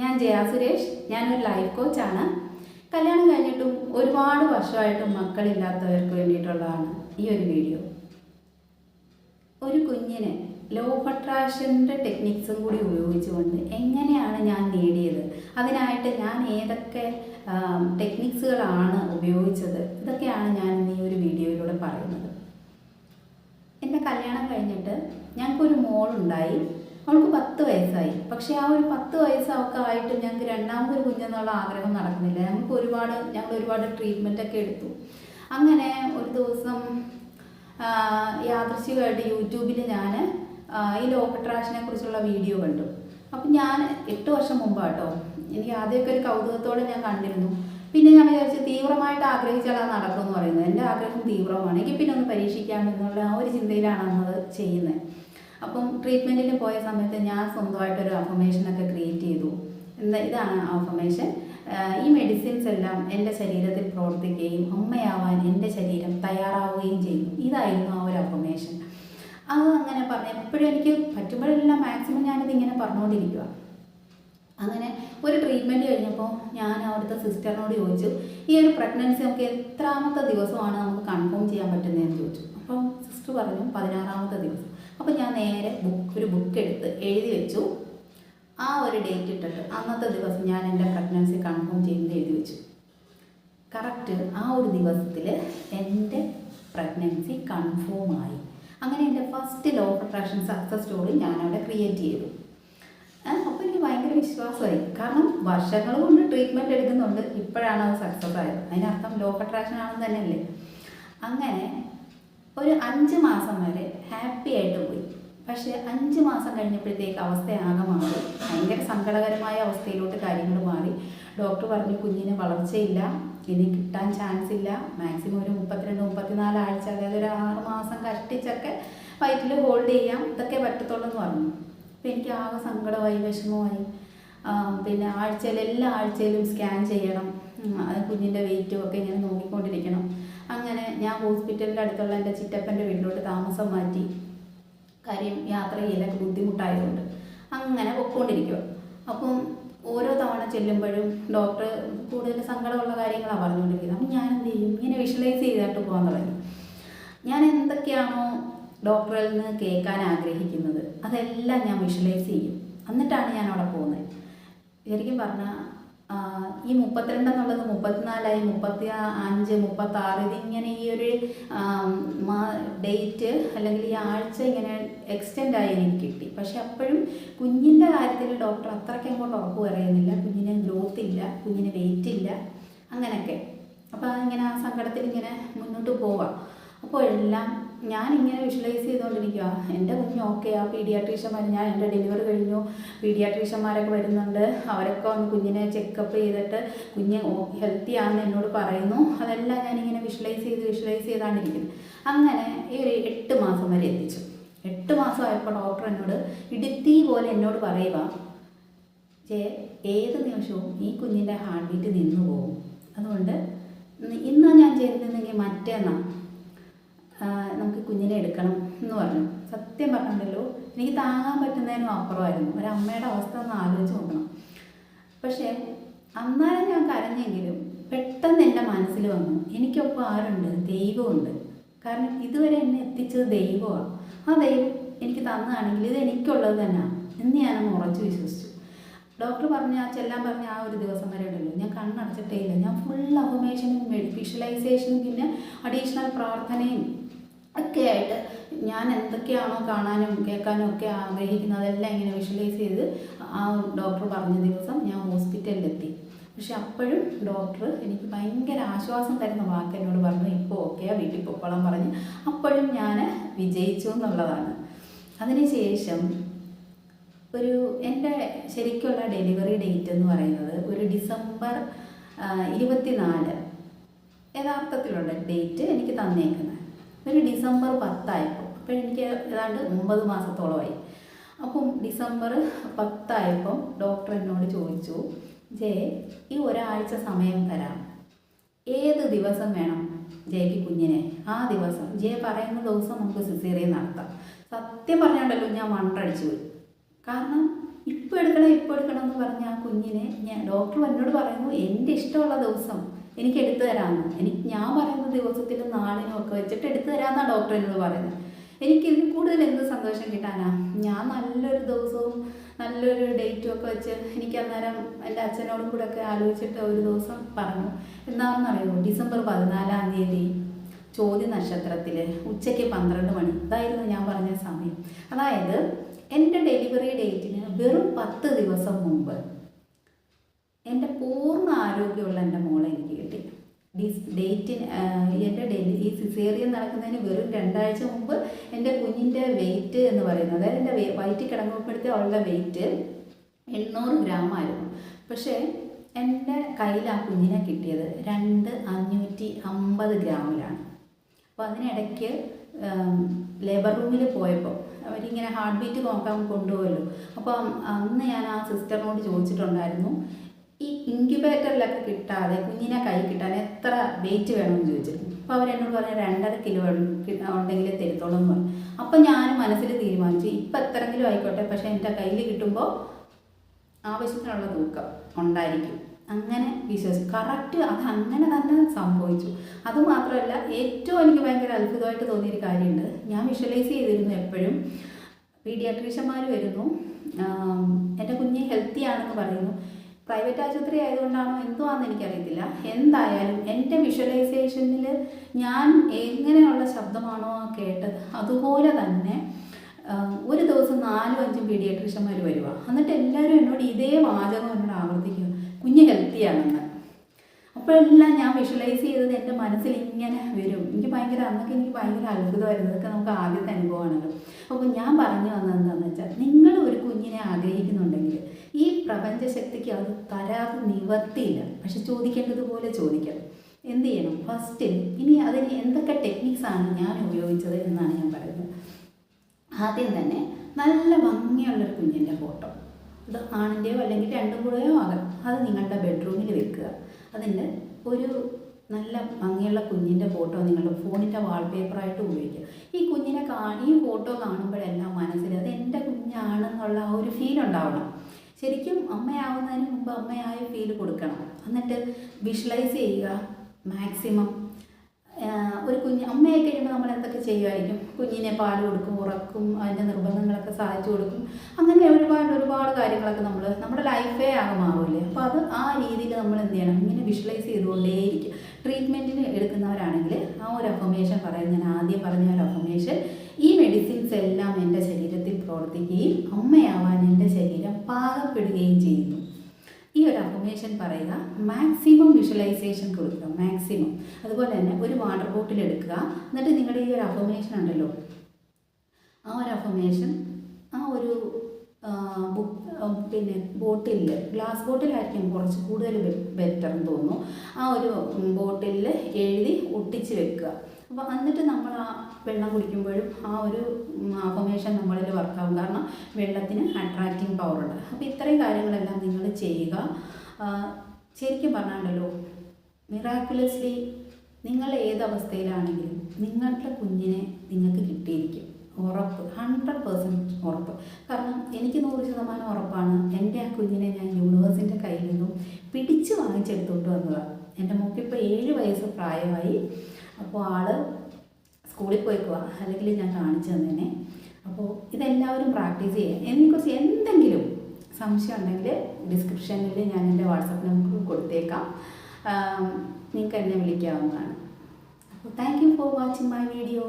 ഞാൻ ജയ സുരേഷ്. ഞാനൊരു ലൈഫ് കോച്ചാണ് കല്യാണം കഴിഞ്ഞിട്ടും ഒരുപാട് വർഷമായിട്ടും മക്കളില്ലാത്തവർക്ക് വേണ്ടിയിട്ടുള്ളതാണ് ഈ ഒരു വീഡിയോ ഒരു കുഞ്ഞിനെ ലോ ഓഫ് അട്രാക്ഷന്റെ ടെക്നിക്സും കൂടി ഉപയോഗിച്ചുകൊണ്ട് എങ്ങനെയാണ് ഞാൻ നേടിയത് അതിനായിട്ട് ഞാൻ ഏതൊക്കെ ടെക്നിക്സുകളാണ് ഉപയോഗിച്ചത്? ഇതൊക്കെയാണ് ഞാൻ ഈ ഒരു വീഡിയോയിലൂടെ പറയുന്നത്. എന്റെ കല്യാണം കഴിഞ്ഞിട്ട് ഞങ്ങൾക്കൊരു മോളുണ്ടായി. അവൾക്ക് പത്ത് വയസ്സായി. പക്ഷെ ആ ഒരു പത്ത് വയസ്സൊക്കെ ആയിട്ട് ഞങ്ങൾക്ക് രണ്ടാമതൊരു കുഞ്ഞെന്നുള്ള ആഗ്രഹം നടക്കുന്നില്ല. ഞങ്ങൾക്ക് ഒരുപാട് ഞങ്ങൾ ഒരുപാട് ട്രീറ്റ്മെന്റ് ഒക്കെ എടുത്തു. അങ്ങനെ ഒരു ദിവസം യാദൃശ്ചികമായിട്ട് യൂട്യൂബിൽ ഞാൻ ഈ ലോ അട്രാക്ഷനെ കുറിച്ചുള്ള വീഡിയോ കണ്ടു. അപ്പം ഞാൻ എട്ട് വർഷം മുമ്പാട്ടോ എനിക്ക് ആദ്യമൊക്കെ ഒരു കൗതുകത്തോടെ ഞാൻ കണ്ടിരുന്നു. പിന്നെ ഞാൻ വിചാരിച്ചു തീവ്രമായിട്ട് ആഗ്രഹിച്ചാൽ അത് നടക്കുമെന്ന് പറയുന്നത്. എന്റെ ആഗ്രഹം തീവ്രമാണ്. എനിക്ക് പിന്നെ ഒന്ന് പരീക്ഷിക്കാം എന്നുള്ള ആ ഒരു ചിന്തയിലാണ് നമ്മൾ ചെയ്യുന്നത്. അപ്പം ട്രീറ്റ്മെന്റിന് പോയ സമയത്ത് ഞാൻ സ്വന്തമായിട്ടൊരു അഫർമേഷനൊക്കെ ക്രിയേറ്റ് ചെയ്തു. എന്താ ഇതാണ് അഫർമേഷൻ ഈ മെഡിസിൻസ് എല്ലാം എന്റെ ശരീരത്തിൽ പ്രവർത്തിക്കുകയും അമ്മയാവാൻ എന്റെ ശരീരം തയ്യാറാവുകയും ചെയ്യും. ഇതായിരുന്നു ആ ഒരു അഫർമേഷൻ അത് അങ്ങനെ പറഞ്ഞ എപ്പോഴും എനിക്ക് പറ്റുമ്പോഴെല്ലാം മാക്സിമം ഞാനിത് ഇങ്ങനെ പറഞ്ഞുകൊണ്ടിരിക്കുക അങ്ങനെ ഒരു ട്രീറ്റ്മെന്റ് കഴിഞ്ഞപ്പോൾ ഞാൻ അവിടുത്തെ സിസ്റ്ററിനോട് ചോദിച്ചു ഈ ഒരു പ്രഗ്നൻസി നമുക്ക് എത്രാമത്തെ ദിവസമാണ് നമുക്ക് കൺഫേം ചെയ്യാൻ പറ്റുന്നതെന്ന് ചോദിച്ചു. അപ്പം സിസ്റ്റർ പറഞ്ഞു പതിനാറാമത്തെ ദിവസം. അപ്പോൾ ഞാൻ നേരെ ബുക്ക് ഒരു ബുക്ക് എടുത്ത് എഴുതി വെച്ചു. ആ ഒരു ഡേറ്റ് ഇട്ടിട്ട് അന്നത്തെ ദിവസം ഞാൻ എന്റെ പ്രഗ്നൻസി കൺഫേം ചെയ്യുന്നത് എഴുതി വെച്ചു. കറക്റ്റ് ആ ഒരു ദിവസത്തിൽ എന്റെ പ്രഗ്നൻസി കൺഫേം ആയി. അങ്ങനെ എന്റെ first law protection success story ഞാനവിടെ ക്രിയേറ്റ് ചെയ്തു. അപ്പോൾ എനിക്ക് ഭയങ്കര വിശ്വാസമായി. കാരണം വർഷങ്ങൾ കൊണ്ട് ട്രീറ്റ്മെന്റ് എടുക്കുന്നുണ്ട്. ഇപ്പോഴാണ് അത് സക്സസ് ആയത്. അതിനർത്ഥം ലോ അട്രാക്ഷൻ ആണെന്ന് തന്നെയല്ലേ? അങ്ങനെ ഒരു അഞ്ച് മാസം വരെ ഹാപ്പി ആയിട്ട് പോയി. പക്ഷേ അഞ്ച് മാസം കഴിഞ്ഞപ്പോഴത്തേക്ക് അവസ്ഥ ആകെ മാറി. ഭയങ്കര സങ്കടകരമായ അവസ്ഥയിലോട്ട് കാര്യങ്ങൾ മാറി. ഡോക്ടർ പറഞ്ഞു കുഞ്ഞിന് വളർച്ചയില്ല ഇനി കിട്ടാൻ ചാൻസ് ഇല്ല. മാക്സിമം ഒരു മുപ്പത്തിരണ്ട് മുപ്പത്തിനാല് ആഴ്ച അതായത് ഒരു ആറ് മാസം കഷ്ടിച്ചൊക്കെ വയറ്റിൽ ഹോൾഡ് ചെയ്യാം. ഇതൊക്കെ പറ്റത്തുള്ളൂ എന്ന് പറഞ്ഞു. അപ്പോൾ എനിക്ക് ആകെ സങ്കടമായി വിഷമമായി. പിന്നെ ആഴ്ചയിൽ എല്ലാ ആഴ്ചയിലും സ്കാൻ ചെയ്യണം. കുഞ്ഞിന്റെ വെയിറ്റും ഒക്കെ ഇങ്ങനെ നോക്കിക്കൊണ്ടിരിക്കണം. അങ്ങനെ ഞാൻ ഹോസ്പിറ്റലിന്റെ അടുത്തുള്ള എന്റെ ചിറ്റപ്പന്റെ വീട്ടിലോട്ട് താമസം മാറ്റി. കാര്യം യാത്ര ചെയ്യലൊക്കെ ബുദ്ധിമുട്ടായതുകൊണ്ട്. അങ്ങനെ പൊക്കോണ്ടിരിക്കുക അപ്പം ഓരോ തവണ ചെല്ലുമ്പോഴും ഡോക്ടർ കൂടുതൽ സങ്കടമുള്ള കാര്യങ്ങളാണ് പറഞ്ഞുകൊണ്ടിരിക്കുന്നത്. അപ്പം ഞാൻ എന്ത് ചെയ്യും? ഇങ്ങനെ വിഷ്വലൈസ് ചെയ്തിട്ട് പോകാൻ തുടങ്ങി. ഞാൻ എന്തൊക്കെയാണോ ഡോക്ടറിൽ നിന്ന് കേൾക്കാൻ ആഗ്രഹിക്കുന്നത്? അതെല്ലാം ഞാൻ വിഷ്വലൈസ് ചെയ്യും. എന്നിട്ടാണ് ഞാൻ അവിടെ പോകുന്നത്. ശരിക്കും പറഞ്ഞാൽ ഈ മുപ്പത്തിരണ്ട് എന്നുള്ളത് മുപ്പത്തിനാലായി മുപ്പത്തി അഞ്ച് മുപ്പത്തി ആറ് ഇതിങ്ങനെ ഈ ഒരു ഡേറ്റ് അല്ലെങ്കിൽ ഈ ആഴ്ച ഇങ്ങനെ എക്സ്റ്റെൻഡ് ആയി എനിക്ക് കിട്ടി. പക്ഷെ അപ്പോഴും കുഞ്ഞിന്റെ കാര്യത്തിൽ ഡോക്ടർ അത്രയ്ക്ക് അങ്ങോട്ട് ഉറപ്പ് പറയുന്നില്ല. കുഞ്ഞിന് ഗ്രോത്ത് ഇല്ല കുഞ്ഞിന് വെയിറ്റ് ഇല്ല അങ്ങനെയൊക്കെ. അപ്പോൾ ഇങ്ങനെ ആ സങ്കടത്തിൽ ഇങ്ങനെ മുന്നോട്ട് പോവാം. അപ്പോൾ എല്ലാം ഞാനിങ്ങനെ വിഷ്വലൈസ് ചെയ്തുകൊണ്ടിരിക്കുക എന്റെ കുഞ്ഞ് ഓക്കെ ആ പീഡിയാട്രീഷ്യന്മാർ ഞാൻ എന്റെ ഡെലിവറി കഴിഞ്ഞു. പീഡിയാട്രീഷ്യന്മാരൊക്കെ വരുന്നുണ്ട്. അവരൊക്കെ ഒന്ന് കുഞ്ഞിനെ ചെക്കപ്പ് ചെയ്തിട്ട് കുഞ്ഞ് ഹെൽത്തി ആണെന്ന് എന്നോട് പറയുന്നു. അതെല്ലാം ഞാനിങ്ങനെ വിഷ്വലൈസ് ചെയ്ത് വിഷ്വലൈസ് ചെയ്താണ് ചെയ്താണ്ടിരിക്കുന്നു. അങ്ങനെ ഈ ഒരു എട്ട് മാസം വരെ എത്തിച്ചു. എട്ട് മാസമായപ്പോൾ ഡോക്ടർ എന്നോട് ഇടുത്തി പോലെ എന്നോട് പറയുക ചേ ഏത് നിമിഷവും ഈ കുഞ്ഞിന്റെ ഹാർട്ട് ബീറ്റ് നിന്നു പോകും. അതുകൊണ്ട് ഇന്ന് ഞാൻ ചെയ്തിരുന്നെങ്കിൽ മറ്റേന്നാ? ആ, നമുക്ക് കുഞ്ഞിനെ എടുക്കണം എന്ന് പറഞ്ഞു. സത്യം പറഞ്ഞിട്ടുണ്ടല്ലോ എനിക്ക് താങ്ങാൻ പറ്റുന്നതിനും അപ്പുറമായിരുന്നു. ഒരമ്മയുടെ അവസ്ഥ ഒന്ന് ആലോചിച്ച് നോക്കണം. പക്ഷേ അന്നാലും ഞാൻ കരഞ്ഞെങ്കിലും പെട്ടെന്ന് എന്റെ മനസ്സിൽ വന്നു എനിക്കൊപ്പം ആരുണ്ട്? ദൈവമുണ്ട്. കാരണം ഇതുവരെ എന്നെ എത്തിച്ചത് ദൈവമാണ്. ആ ദൈവം എനിക്ക് തന്നതാണെങ്കിൽ ഇത് എനിക്കുള്ളത് തന്നെയാണ് എന്ന് ഞാനങ്ങ് ഉറച്ചു വിശ്വസിച്ചു. ഡോക്ടർ പറഞ്ഞ ആ ചെല്ലാൻ പറഞ്ഞ ആ ഒരു ദിവസം വരെ ഉണ്ടല്ലോ. ഞാൻ കണ്ണടച്ചിട്ടേ ഇല്ല. ഞാൻ ഫുൾ അഫർമേഷനും വിഷ്വലൈസേഷനും പിന്നെ അഡീഷണൽ പ്രാർത്ഥനയും ഒക്കെ ആയിട്ട് ഞാൻ എന്തൊക്കെയാണോ കാണാനും കേൾക്കാനും ഒക്കെ ആഗ്രഹിക്കുന്നത് അതെല്ലാം ഇങ്ങനെ വിഷ്വലൈസ് ചെയ്ത് ആ ഡോക്ടർ പറഞ്ഞ ദിവസം ഞാൻ ഹോസ്പിറ്റലിലെത്തി പക്ഷെ അപ്പോഴും ഡോക്ടർ എനിക്ക് ഭയങ്കര ആശ്വാസം തരുന്ന വാക്ക് എന്നോട് പറഞ്ഞു ഇപ്പോൾ ഓക്കെ വീട്ടിൽ പൊക്കോളാൻ പറഞ്ഞ്. അപ്പോഴും ഞാൻ വിജയിച്ചു എന്നുള്ളതാണ്. അതിനുശേഷം ഒരു എന്റെ ശരിക്കുള്ള ഡെലിവറി ഡേറ്റ് എന്ന് പറയുന്നത് ഒരു ഡിസംബർ ഇരുപത്തിനാല് യഥാർത്ഥത്തിലുള്ള ഡേറ്റ് എനിക്ക് തന്നേക്കുന്നത് ഒരു ഡിസംബർ പത്തായപ്പോൾ. അപ്പോൾ എനിക്ക് ഏതാണ്ട് ഒമ്പത് മാസത്തോളമായി. അപ്പം ഡിസംബർ പത്തായപ്പം ഡോക്ടർ എന്നോട് ചോദിച്ചു ജയ ഈ ഒരാഴ്ച സമയം തരാം. ഏത് ദിവസം വേണം ജയക്ക് കുഞ്ഞിനെ? ആ ദിവസം. ജയ പറയുന്ന ദിവസം നമുക്ക് സിസേറിയൻ നടത്താം. സത്യം പറഞ്ഞാണ്ടല്ലോ ഞാൻ മണ്ടടിച്ചു പോയി. കാരണം ഇപ്പോൾ എടുക്കണം ഇപ്പോൾ എടുക്കണം എന്ന് പറഞ്ഞ ആ കുഞ്ഞിനെ ഞാൻ ഡോക്ടർ എന്നോട് പറയുന്നു എന്റെ ഇഷ്ടമുള്ള ദിവസം എനിക്ക് എടുത്തു തരാമെന്ന് എനിക്ക് ഞാൻ പറയുന്ന ദിവസത്തിലും നാളിനും ഒക്കെ വെച്ചിട്ട് എടുത്തു തരാമെന്നാണ് ഡോക്ടർ എന്നോട് പറയുന്നത്. എനിക്ക് ഇതിന് കൂടുതൽ എന്ത് സന്തോഷം കിട്ടാനാ? ഞാൻ നല്ലൊരു ദിവസവും നല്ലൊരു ഡേറ്റും ഒക്കെ വെച്ച് എനിക്ക് അന്നേരം എന്റെ അച്ഛനോടും കൂടെ ഒക്കെ ആലോചിച്ചിട്ട് ഒരു ദിവസം പറഞ്ഞു. എന്താണെന്നറിയോ? ഡിസംബർ പതിനാലാം തീയതി ചോദ്യ നക്ഷത്രത്തിൽ ഉച്ചയ്ക്ക് പന്ത്രണ്ട് മണി. ഇതായിരുന്നു ഞാൻ പറഞ്ഞ സമയം. അതായത് എന്റെ ഡെലിവറി ഡേറ്റിന് വെറും പത്ത് ദിവസം മുമ്പ് എന്റെ പൂർണ ആരോഗ്യമുള്ള എന്റെ മോളെ എനിക്ക് കിട്ടി. ഡിസ് ഡേറ്റിന് എന്റെ ഡെലി ഈ സിസേറിയൻ നടക്കുന്നതിന് വെറും രണ്ടാഴ്ച മുമ്പ് എന്റെ കുഞ്ഞിന്റെ വെയിറ്റ് എന്ന് പറയുന്നത് അതായത് എന്റെ വയറ്റിൽ കിടങ്ങുമ്പോഴത്തെ അവളുടെ വെയിറ്റ് എണ്ണൂറ് ഗ്രാം ആയിരുന്നു. പക്ഷേ എന്റെ കയ്യിൽ ആ കുഞ്ഞിനെ കിട്ടിയത് രണ്ട് അഞ്ഞൂറ്റി അമ്പത് ഗ്രാമിലാണ്. അപ്പോൾ അതിനിടയ്ക്ക് ലേബർ റൂമിൽ പോയപ്പോൾ അവരിങ്ങനെ ഹാർട്ട് ബീറ്റ് നോക്കാൻ കൊണ്ടുപോകുമല്ലോ അപ്പം അന്ന് ഞാൻ ആ സിസ്റ്ററിനോട് ചോദിച്ചിട്ടുണ്ടായിരുന്നു ഈ ഇൻക്യുബേറ്ററിലൊക്കെ കിട്ടാതെ കുഞ്ഞിനെ കൈ കിട്ടാൻ എത്ര വെയിറ്റ് വേണമെന്ന് ചോദിച്ചിരുന്നു അപ്പോൾ അവരെന്നോട് പറഞ്ഞ രണ്ടര കിലോ ഉണ്ടെങ്കിലേ തരുത്തോളം എന്ന് പറഞ്ഞു. അപ്പോൾ ഞാൻ മനസ്സിൽ തീരുമാനിച്ചു ഇപ്പം എത്രങ്കിലും ആയിക്കോട്ടെ പക്ഷേ എന്റെ കയ്യിൽ കിട്ടുമ്പോൾ ആവശ്യത്തിനുള്ള തൂക്കം ഉണ്ടായിരിക്കും. അങ്ങനെ വിശ്വസിച്ചു കറക്റ്റ് അത് അങ്ങനെ തന്നെ സംഭവിച്ചു. അതുമാത്രമല്ല ഏറ്റവും എനിക്ക് ഭയങ്കര അത്ഭുതമായിട്ട് തോന്നിയൊരു കാര്യമുണ്ട്. ഞാൻ വിഷ്വലൈസ് ചെയ്തിരുന്നു എപ്പോഴും. പീഡിയാട്രീഷ്യന്മാർ വരുന്നു. എന്റെ കുഞ്ഞ് ഹെൽത്തി ആണെന്ന് പറയുന്നു. പ്രൈവറ്റ് ആശുപത്രി ആയതുകൊണ്ടാണോ? എന്തോ ആണെന്ന് എനിക്കറിയത്തില്ല. എന്തായാലും എന്റെ വിഷ്വലൈസേഷനിൽ ഞാൻ എങ്ങനെയുള്ള ശബ്ദമാണോ കേട്ടത് അതുപോലെ തന്നെ ഒരു ദിവസം നാലും അഞ്ചും പീഡിയാട്രീഷ്യന്മാർ വരുക എന്നിട്ട് എല്ലാവരും എന്നോട് ഇതേ വാചകം എന്നോട് ആവർത്തിക്കുക കുഞ്ഞ് ഹെൽത്തിയാണെന്ന്. അപ്പോഴെല്ലാം ഞാൻ വിഷ്വലൈസ് ചെയ്തത് എന്റെ മനസ്സിൽ ഇങ്ങനെ വരും. എനിക്ക് ഭയങ്കര അന്നൊക്കെ എനിക്ക് ഭയങ്കര അത്ഭുതമായിരുന്നു. ഇതൊക്കെ നമുക്ക് ആദ്യത്തെ അനുഭവമാണല്ലോ. അപ്പോൾ ഞാൻ പറഞ്ഞു വന്നത് എന്താണെന്ന് വെച്ചാൽ നിങ്ങൾ ഒരു കുഞ്ഞിനെ ആഗ്രഹിക്കുന്നുണ്ടെങ്കിൽ ഈ പ്രപഞ്ചശക്തിക്ക് അത് തരാതെ നിവർത്തിയില്ല. പക്ഷെ ചോദിക്കേണ്ടതുപോലെ ചോദിക്കണം. എന്ത് ചെയ്യണം? ഫസ്റ്റ് ഇനി അതിന് എന്തൊക്കെ ടെക്നിക്സാണ് ഞാൻ ഉപയോഗിച്ചത് എന്നാണ് ഞാൻ പറയുന്നത്. ആദ്യം തന്നെ നല്ല ഭംഗിയുള്ളൊരു കുഞ്ഞിന്റെ ഫോട്ടോ. അത് ആണിന്റെയോ അല്ലെങ്കിൽ രണ്ടും കൂടെയോ ആകാം. അത് നിങ്ങളുടെ ബെഡ്റൂമിൽ വെക്കുക. അതിന്റെ ഒരു നല്ല ഭംഗിയുള്ള കുഞ്ഞിന്റെ ഫോട്ടോ നിങ്ങളുടെ ഫോണിന്റെ വാൾപേപ്പറായിട്ട് ഉപയോഗിക്കുക. ഈ കുഞ്ഞിനെ കാണി ഫോട്ടോ കാണുമ്പോഴെല്ലാം മനസ്സിൽ അത് എന്റെ കുഞ്ഞാണെന്നുള്ള ആ ഒരു ഫീൽ ഉണ്ടാവണം. ശരിക്കും അമ്മയാവുന്നതിന് മുമ്പ് അമ്മയായ ഫീൽ കൊടുക്കണം. എന്നിട്ട് വിഷ്വലൈസ് ചെയ്യുക മാക്സിമം ഒരു കുഞ്ഞ് അമ്മയായി കഴിയുമ്പോൾ നമ്മൾ എന്തൊക്കെ ചെയ്യുമായിരിക്കും കുഞ്ഞിനെ പാൽ കൊടുക്കും ഉറക്കും അതിന്റെ നിർബന്ധങ്ങളൊക്കെ സാധിച്ചു കൊടുക്കും. അങ്ങനെ ഒരുപാട് ഒരുപാട് കാര്യങ്ങളൊക്കെ നമ്മൾ നമ്മുടെ ലൈഫേ ആകെ മാറില്ലേ? അപ്പോൾ അത് ആ രീതിയിൽ നമ്മൾ എന്ത് ചെയ്യണം? ഇങ്ങനെ വിഷ്വലൈസ് ചെയ്തുകൊണ്ടേയിരിക്കും. ട്രീറ്റ്മെന്റിന് എടുക്കുന്നവരാണെങ്കിൽ ആ ഒരു അഫർമേഷൻ പറയും. ഞാൻ ആദ്യം പറഞ്ഞ ഒരു അഫർമേഷൻ ഈ മെഡിസിൻസ് എല്ലാം എന്റെ ശരീരത്തിൽ പ്രവർത്തിക്കുകയും അമ്മയാവാൻ എന്റെ ശരീരം പാകപ്പെടുകയും ചെയ്യുന്നു. ഈ ഒരു അഫർമേഷൻ പറയുക മാക്സിമം വിഷ്വലൈസേഷൻ കൊടുക്കുക മാക്സിമം അതുപോലെ തന്നെ ഒരു വാട്ടർ ബോട്ടിൽ എടുക്കുക. എന്നിട്ട് നിങ്ങളുടെ ഈ ഒരു അഫർമേഷൻ ഉണ്ടല്ലോ. ആ ഒരു അഫർമേഷൻ ആ ഒരു പിന്നെ ബോട്ടിലിൽ ഗ്ലാസ് ബോട്ടിലായിരിക്കും കുറച്ച് കൂടുതൽ ബെറ്റർ എന്ന് തോന്നുന്നു. ആ ഒരു ബോട്ടിലിൽ എഴുതി ഒട്ടിച്ച് വെക്കുക. അപ്പോൾ എന്നിട്ട് നമ്മൾ ആ വെള്ളം കുടിക്കുമ്പോഴും ആ ഒരു അഫമേഷൻ നമ്മളിൽ വർക്കാവും കാരണം വെള്ളത്തിന് അട്രാക്റ്റിംഗ് ഉണ്ട്. അപ്പോൾ ഇത്രയും കാര്യങ്ങളെല്ലാം നിങ്ങൾ ചെയ്യുക. ശരിക്കും പറഞ്ഞാണ്ടല്ലോ മിറാക്കുലസ്ലി നിങ്ങൾ ഏത് അവസ്ഥയിലാണെങ്കിലും നിങ്ങളുടെ കുഞ്ഞിനെ നിങ്ങൾക്ക് കിട്ടിയിരിക്കും. ഉറപ്പ് ഹൺഡ്രഡ് പേഴ്സന്റ് ഉറപ്പ്. കാരണം എനിക്ക് നൂറ് ശതമാനം ഉറപ്പാണ് എന്റെ ആ കുഞ്ഞിനെ ഞാൻ യൂണിവേഴ്സിന്റെ കയ്യിൽ നിന്നും പിടിച്ച് വാങ്ങിച്ചെടുത്തോണ്ട് വന്നതാണ് എന്റെ മോൾക്ക് ഇപ്പോൾ ഏഴ് വയസ്സ് പ്രായമായി. അപ്പോൾ ആൾ സ്കൂളിൽ പോയിക്കുക അല്ലെങ്കിൽ ഞാൻ കാണിച്ചു തന്നെ അപ്പോൾ ഇതെല്ലാവരും പ്രാക്ടീസ് ചെയ്യുക എന്നെക്കുറിച്ച് എന്തെങ്കിലും സംശയം ഉണ്ടെങ്കിൽ ഡിസ്ക്രിപ്ഷനിൽ ഞാൻ എന്റെ വാട്സപ്പ് നമ്പർ കൊടുത്തേക്കാം. നിങ്ങൾക്ക് എന്നെ വിളിക്കാവുന്നതാണ്. അപ്പോൾ thank you for watching my video.